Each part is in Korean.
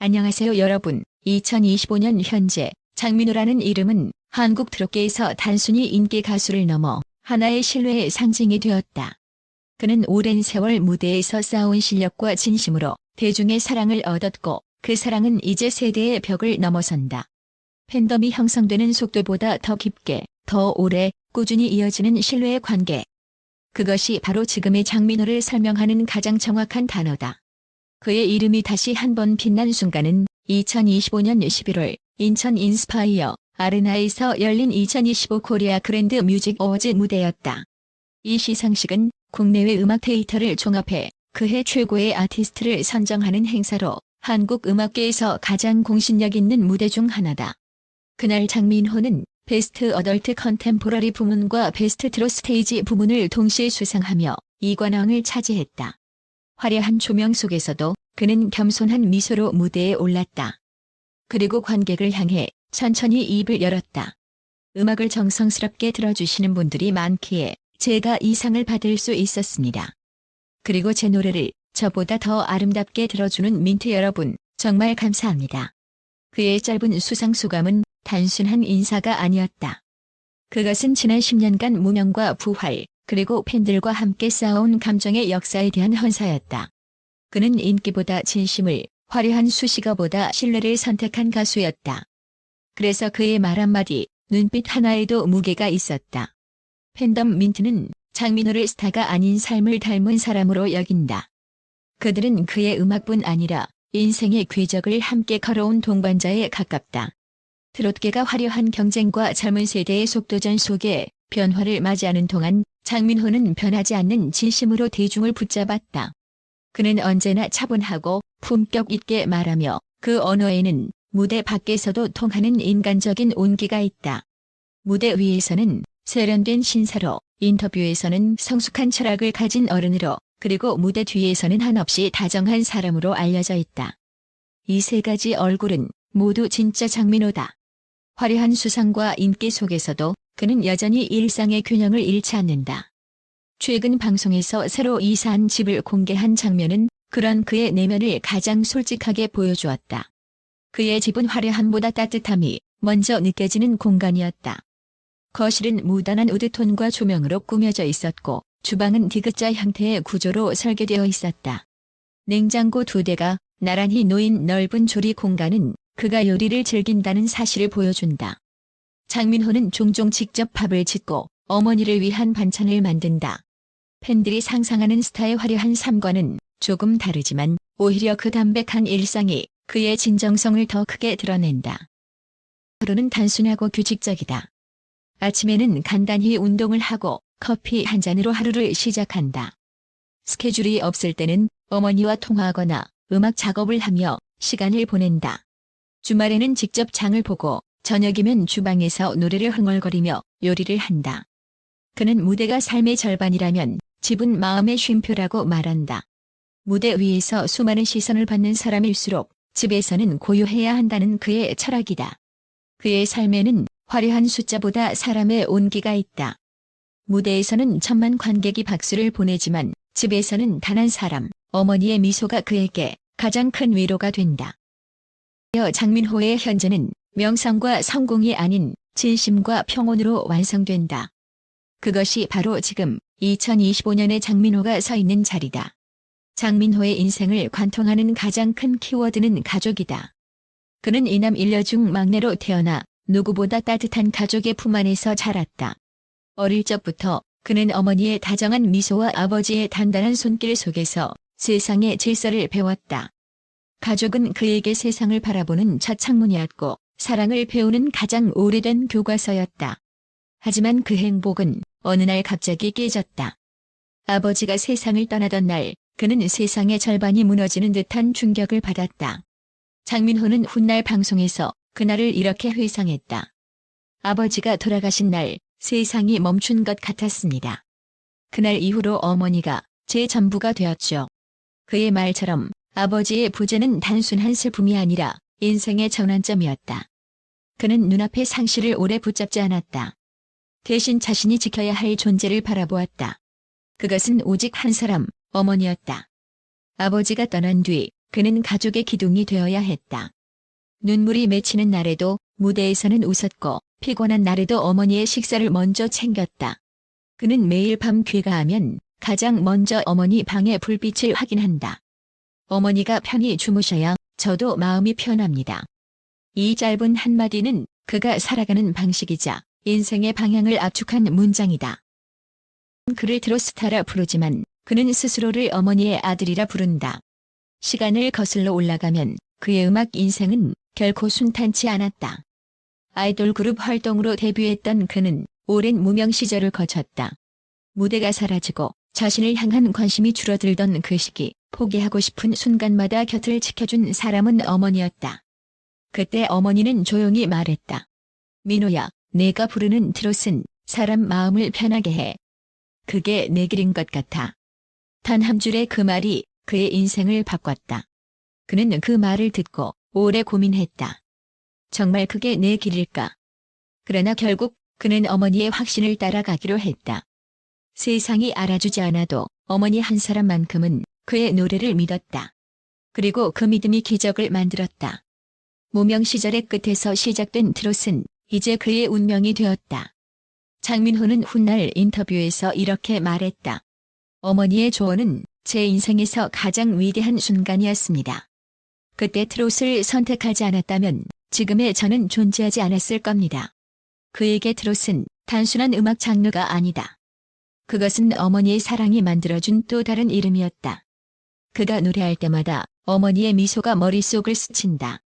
안녕하세요 여러분. 2025년 현재 장민호라는 이름은 한국 트롯계에서 단순히 인기 가수를 넘어 하나의 신뢰의 상징이 되었다. 그는 오랜 세월 무대에서 쌓아온 실력과 진심으로 대중의 사랑을 얻었고 그 사랑은 이제 세대의 벽을 넘어선다. 팬덤이 형성되는 속도보다 더 깊게, 더 오래, 꾸준히 이어지는 신뢰의 관계. 그것이 바로 지금의 장민호를 설명하는 가장 정확한 단어다. 그의 이름이 다시 한 번 빛난 순간은 2025년 11월 인천 인스파이어 아레나에서 열린 2025 코리아 그랜드 뮤직 어워즈 무대였다. 이 시상식은 국내외 음악 데이터를 종합해 그해 최고의 아티스트를 선정하는 행사로 한국 음악계에서 가장 공신력 있는 무대 중 하나다. 그날 장민호는 베스트 어덜트 컨템포러리 부문과 베스트 트롯 스테이지 부문을 동시에 수상하며 이관왕을 차지했다. 화려한 조명 속에서도 그는 겸손한 미소로 무대에 올랐다. 그리고 관객을 향해 천천히 입을 열었다. 음악을 정성스럽게 들어주시는 분들이 많기에 제가 이 상을 받을 수 있었습니다. 그리고 제 노래를 저보다 더 아름답게 들어주는 민트 여러분, 정말 감사합니다. 그의 짧은 수상 소감은 단순한 인사가 아니었다. 그것은 지난 10년간 무명과 부활, 그리고 팬들과 함께 쌓아온 감정의 역사에 대한 헌사였다. 그는 인기보다 진심을, 화려한 수식어보다 신뢰를 선택한 가수였다. 그래서 그의 말 한마디, 눈빛 하나에도 무게가 있었다. 팬덤 민트는 장민호를 스타가 아닌 삶을 닮은 사람으로 여긴다. 그들은 그의 음악뿐 아니라 인생의 궤적을 함께 걸어온 동반자에 가깝다. 트롯계가 화려한 경쟁과 젊은 세대의 속도전 속에 변화를 맞이하는 동안 장민호는 변하지 않는 진심으로 대중을 붙잡았다. 그는 언제나 차분하고 품격 있게 말하며 그 언어에는 무대 밖에서도 통하는 인간적인 온기가 있다. 무대 위에서는 세련된 신사로, 인터뷰에서는 성숙한 철학을 가진 어른으로, 그리고 무대 뒤에서는 한없이 다정한 사람으로 알려져 있다. 이 세 가지 얼굴은 모두 진짜 장민호다. 화려한 수상과 인기 속에서도 그는 여전히 일상의 균형을 잃지 않는다. 최근 방송에서 새로 이사한 집을 공개한 장면은 그런 그의 내면을 가장 솔직하게 보여주었다. 그의 집은 화려함보다 따뜻함이 먼저 느껴지는 공간이었다. 거실은 무단한 우드톤과 조명으로 꾸며져 있었고 주방은 디귿자 형태의 구조로 설계되어 있었다. 냉장고 두 대가 나란히 놓인 넓은 조리 공간은 그가 요리를 즐긴다는 사실을 보여준다. 장민호는 종종 직접 밥을 짓고 어머니를 위한 반찬을 만든다. 팬들이 상상하는 스타의 화려한 삶과는 조금 다르지만 오히려 그 담백한 일상이 그의 진정성을 더 크게 드러낸다. 하루는 단순하고 규칙적이다. 아침에는 간단히 운동을 하고 커피 한 잔으로 하루를 시작한다. 스케줄이 없을 때는 어머니와 통화하거나 음악 작업을 하며 시간을 보낸다. 주말에는 직접 장을 보고 저녁이면 주방에서 노래를 흥얼거리며 요리를 한다. 그는 무대가 삶의 절반이라면 집은 마음의 쉼표라고 말한다. 무대 위에서 수많은 시선을 받는 사람일수록 집에서는 고요해야 한다는 그의 철학이다. 그의 삶에는 화려한 숫자보다 사람의 온기가 있다. 무대에서는 천만 관객이 박수를 보내지만 집에서는 단 한 사람, 어머니의 미소가 그에게 가장 큰 위로가 된다. 장민호의 현재는 명성과 성공이 아닌 진심과 평온으로 완성된다. 그것이 바로 지금 2025년의 장민호가 서 있는 자리다. 장민호의 인생을 관통하는 가장 큰 키워드는 가족이다. 그는 이남 일녀 중 막내로 태어나 누구보다 따뜻한 가족의 품 안에서 자랐다. 어릴 적부터 그는 어머니의 다정한 미소와 아버지의 단단한 손길 속에서 세상의 질서를 배웠다. 가족은 그에게 세상을 바라보는 첫 창문이었고 사랑을 배우는 가장 오래된 교과서였다. 하지만 그 행복은 어느 날 갑자기 깨졌다. 아버지가 세상을 떠나던 날 그는 세상의 절반이 무너지는 듯한 충격을 받았다. 장민호는 훗날 방송에서 그날을 이렇게 회상했다. 아버지가 돌아가신 날 세상이 멈춘 것 같았습니다. 그날 이후로 어머니가 제 전부가 되었죠. 그의 말처럼 아버지의 부재는 단순한 슬픔이 아니라 인생의 전환점이었다. 그는 눈앞의 상실을 오래 붙잡지 않았다. 대신 자신이 지켜야 할 존재를 바라보았다. 그것은 오직 한 사람, 어머니였다. 아버지가 떠난 뒤 그는 가족의 기둥이 되어야 했다. 눈물이 맺히는 날에도 무대에서는 웃었고 피곤한 날에도 어머니의 식사를 먼저 챙겼다. 그는 매일 밤 귀가하면 가장 먼저 어머니 방의 불빛을 확인한다. 어머니가 편히 주무셔야 저도 마음이 편합니다. 이 짧은 한마디는 그가 살아가는 방식이자 인생의 방향을 압축한 문장이다. 그를 트로스타라 부르지만 그는 스스로를 어머니의 아들이라 부른다. 시간을 거슬러 올라가면 그의 음악 인생은 결코 순탄치 않았다. 아이돌 그룹 활동으로 데뷔했던 그는 오랜 무명 시절을 거쳤다. 무대가 사라지고 자신을 향한 관심이 줄어들던 그 시기 포기하고 싶은 순간마다 곁을 지켜준 사람은 어머니였다. 그때 어머니는 조용히 말했다. 민호야, 내가 부르는 트롯은 사람 마음을 편하게 해. 그게 내 길인 것 같아. 단 한 줄의 그 말이 그의 인생을 바꿨다. 그는 그 말을 듣고 오래 고민했다. 정말 그게 내 길일까? 그러나 결국 그는 어머니의 확신을 따라가기로 했다. 세상이 알아주지 않아도 어머니 한 사람만큼은 그의 노래를 믿었다. 그리고 그 믿음이 기적을 만들었다. 무명 시절의 끝에서 시작된 트롯은 이제 그의 운명이 되었다. 장민호는 훗날 인터뷰에서 이렇게 말했다. 어머니의 조언은 제 인생에서 가장 위대한 순간이었습니다. 그때 트롯을 선택하지 않았다면 지금의 저는 존재하지 않았을 겁니다. 그에게 트롯은 단순한 음악 장르가 아니다. 그것은 어머니의 사랑이 만들어준 또 다른 이름이었다. 그가 노래할 때마다 어머니의 미소가 머릿속을 스친다.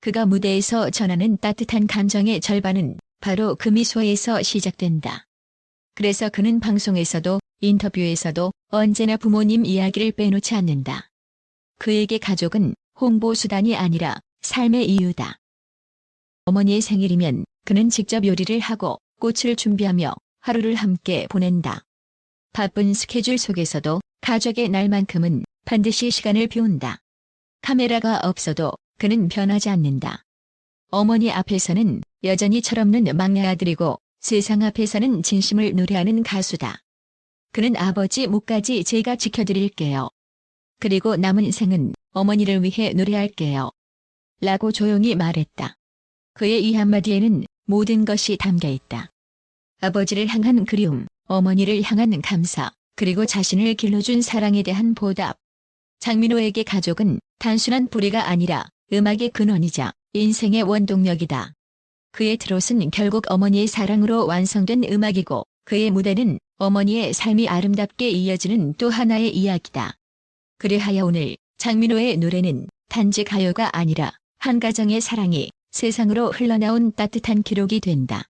그가 무대에서 전하는 따뜻한 감정의 절반은 바로 그 미소에서 시작된다. 그래서 그는 방송에서도 인터뷰에서도 언제나 부모님 이야기를 빼놓지 않는다. 그에게 가족은 홍보 수단이 아니라 삶의 이유다. 어머니의 생일이면 그는 직접 요리를 하고 꽃을 준비하며 하루를 함께 보낸다. 바쁜 스케줄 속에서도 가족의 날만큼은 반드시 시간을 비운다. 카메라가 없어도 그는 변하지 않는다. 어머니 앞에서는 여전히 철없는 막내 아들이고 세상 앞에서는 진심을 노래하는 가수다. 그는 아버지 목까지 제가 지켜드릴게요. 그리고 남은 생은 어머니를 위해 노래할게요. 라고 조용히 말했다. 그의 이 한마디에는 모든 것이 담겨 있다. 아버지를 향한 그리움, 어머니를 향한 감사, 그리고 자신을 길러준 사랑에 대한 보답. 장민호에게 가족은 단순한 뿌리가 아니라 음악의 근원이자 인생의 원동력이다. 그의 트롯은 결국 어머니의 사랑으로 완성된 음악이고 그의 무대는 어머니의 삶이 아름답게 이어지는 또 하나의 이야기다. 그래하여 오늘 장민호의 노래는 단지 가요가 아니라 한 가정의 사랑이 세상으로 흘러나온 따뜻한 기록이 된다.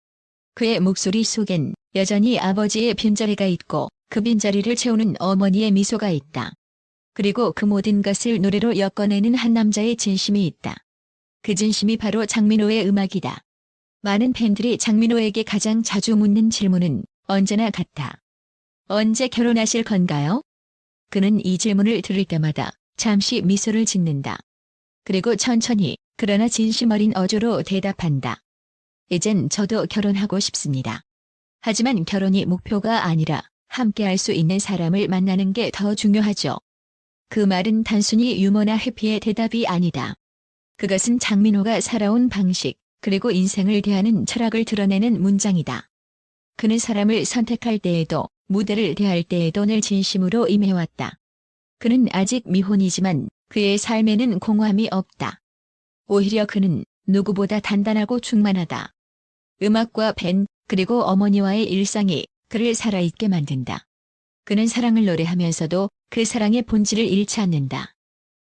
그의 목소리 속엔 여전히 아버지의 빈자리가 있고 그 빈자리를 채우는 어머니의 미소가 있다. 그리고 그 모든 것을 노래로 엮어내는 한 남자의 진심이 있다. 그 진심이 바로 장민호의 음악이다. 많은 팬들이 장민호에게 가장 자주 묻는 질문은 언제나 같다. 언제 결혼하실 건가요? 그는 이 질문을 들을 때마다 잠시 미소를 짓는다. 그리고 천천히 그러나 진심 어린 어조로 대답한다. 이젠 저도 결혼하고 싶습니다. 하지만 결혼이 목표가 아니라 함께할 수 있는 사람을 만나는 게 더 중요하죠. 그 말은 단순히 유머나 해피의 대답이 아니다. 그것은 장민호가 살아온 방식, 그리고 인생을 대하는 철학을 드러내는 문장이다. 그는 사람을 선택할 때에도 무대를 대할 때에도 늘 진심으로 임해왔다. 그는 아직 미혼이지만 그의 삶에는 공허함이 없다. 오히려 그는 누구보다 단단하고 충만하다. 음악과 밴, 그리고 어머니와의 일상이 그를 살아있게 만든다. 그는 사랑을 노래하면서도 그 사랑의 본질을 잃지 않는다.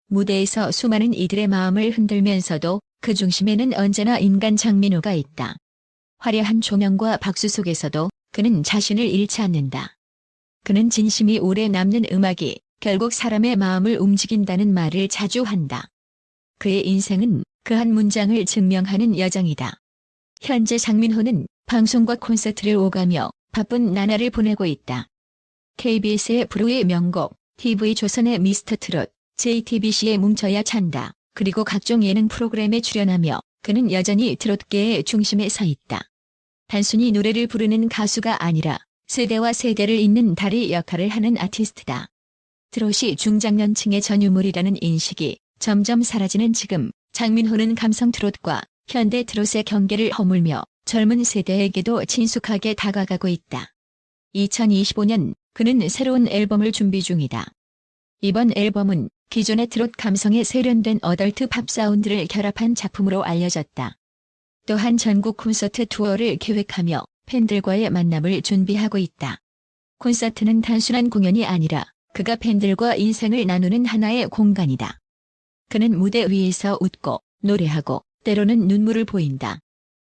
무대에서 수많은 이들의 마음을 흔들면서도 그 중심에는 언제나 인간 장민호가 있다. 화려한 조명과 박수 속에서도 그는 자신을 잃지 않는다. 그는 진심이 오래 남는 음악이 결국 사람의 마음을 움직인다는 말을 자주 한다. 그의 인생은 그 한 문장을 증명하는 여정이다. 현재 장민호는 방송과 콘서트를 오가며 바쁜 나날을 보내고 있다. KBS의 브루의 명곡, TV조선의 미스터 트롯, JTBC의 뭉쳐야 찬다, 그리고 각종 예능 프로그램에 출연하며 그는 여전히 트롯계의 중심에 서 있다. 단순히 노래를 부르는 가수가 아니라 세대와 세대를 잇는 다리 역할을 하는 아티스트다. 트롯이 중장년층의 전유물이라는 인식이 점점 사라지는 지금 장민호는 감성 트롯과 현대 트롯의 경계를 허물며 젊은 세대에게도 친숙하게 다가가고 있다. 2025년 그는 새로운 앨범을 준비 중이다. 이번 앨범은 기존의 트롯 감성에 세련된 어덜트 팝 사운드를 결합한 작품으로 알려졌다. 또한 전국 콘서트 투어를 계획하며 팬들과의 만남을 준비하고 있다. 콘서트는 단순한 공연이 아니라 그가 팬들과 인생을 나누는 하나의 공간이다. 그는 무대 위에서 웃고 노래하고 때로는 눈물을 보인다.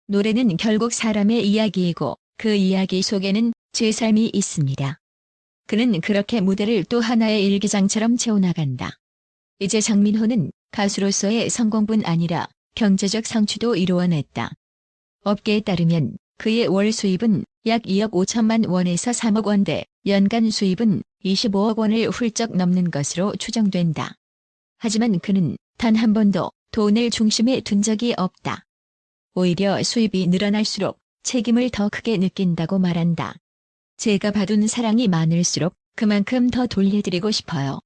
노래는 결국 사람의 이야기이고 그 이야기 속에는 제 삶이 있습니다. 그는 그렇게 무대를 또 하나의 일기장처럼 채워나간다. 이제 장민호는 가수로서의 성공뿐 아니라 경제적 성취도 이루어냈다. 업계에 따르면 그의 월 수입은 약 2억 5천만 원에서 3억 원대, 연간 수입은 25억 원을 훌쩍 넘는 것으로 추정된다. 하지만 그는 단 한 번도 돈을 중심에 둔 적이 없다. 오히려 수입이 늘어날수록 책임을 더 크게 느낀다고 말한다. 제가 받은 사랑이 많을수록 그만큼 더 돌려드리고 싶어요.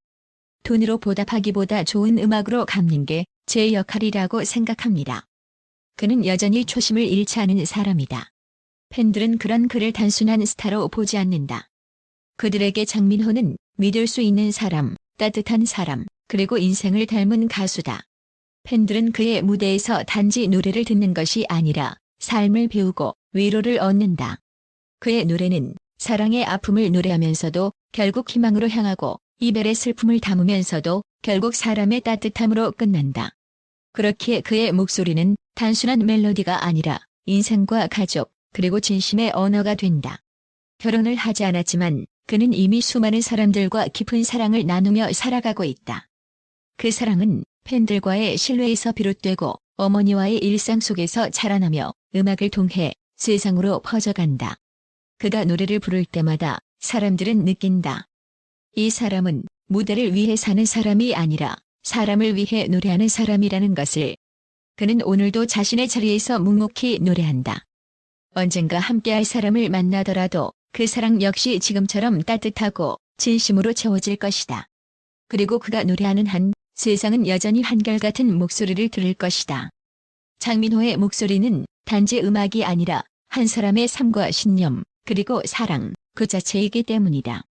돈으로 보답하기보다 좋은 음악으로 갚는 게 제 역할이라고 생각합니다. 그는 여전히 초심을 잃지 않은 사람이다. 팬들은 그런 그를 단순한 스타로 보지 않는다. 그들에게 장민호는 믿을 수 있는 사람, 따뜻한 사람, 그리고 인생을 닮은 가수다. 팬들은 그의 무대에서 단지 노래를 듣는 것이 아니라 삶을 배우고 위로를 얻는다. 그의 노래는 사랑의 아픔을 노래하면서도 결국 희망으로 향하고 이별의 슬픔을 담으면서도 결국 사람의 따뜻함으로 끝난다. 그렇기에 그의 목소리는 단순한 멜로디가 아니라 인생과 가족, 그리고 진심의 언어가 된다. 결혼을 하지 않았지만 그는 이미 수많은 사람들과 깊은 사랑을 나누며 살아가고 있다. 그 사랑은 팬들과의 신뢰에서 비롯되고 어머니와의 일상 속에서 자라나며 음악을 통해 세상으로 퍼져간다. 그가 노래를 부를 때마다 사람들은 느낀다. 이 사람은 무대를 위해 사는 사람이 아니라 사람을 위해 노래하는 사람이라는 것을 그는 오늘도 자신의 자리에서 묵묵히 노래한다. 언젠가 함께할 사람을 만나더라도 그 사랑 역시 지금처럼 따뜻하고 진심으로 채워질 것이다. 그리고 그가 노래하는 한 세상은 여전히 한결같은 목소리를 들을 것이다. 장민호의 목소리는 단지 음악이 아니라 한 사람의 삶과 신념, 그리고 사랑 그 자체이기 때문이다.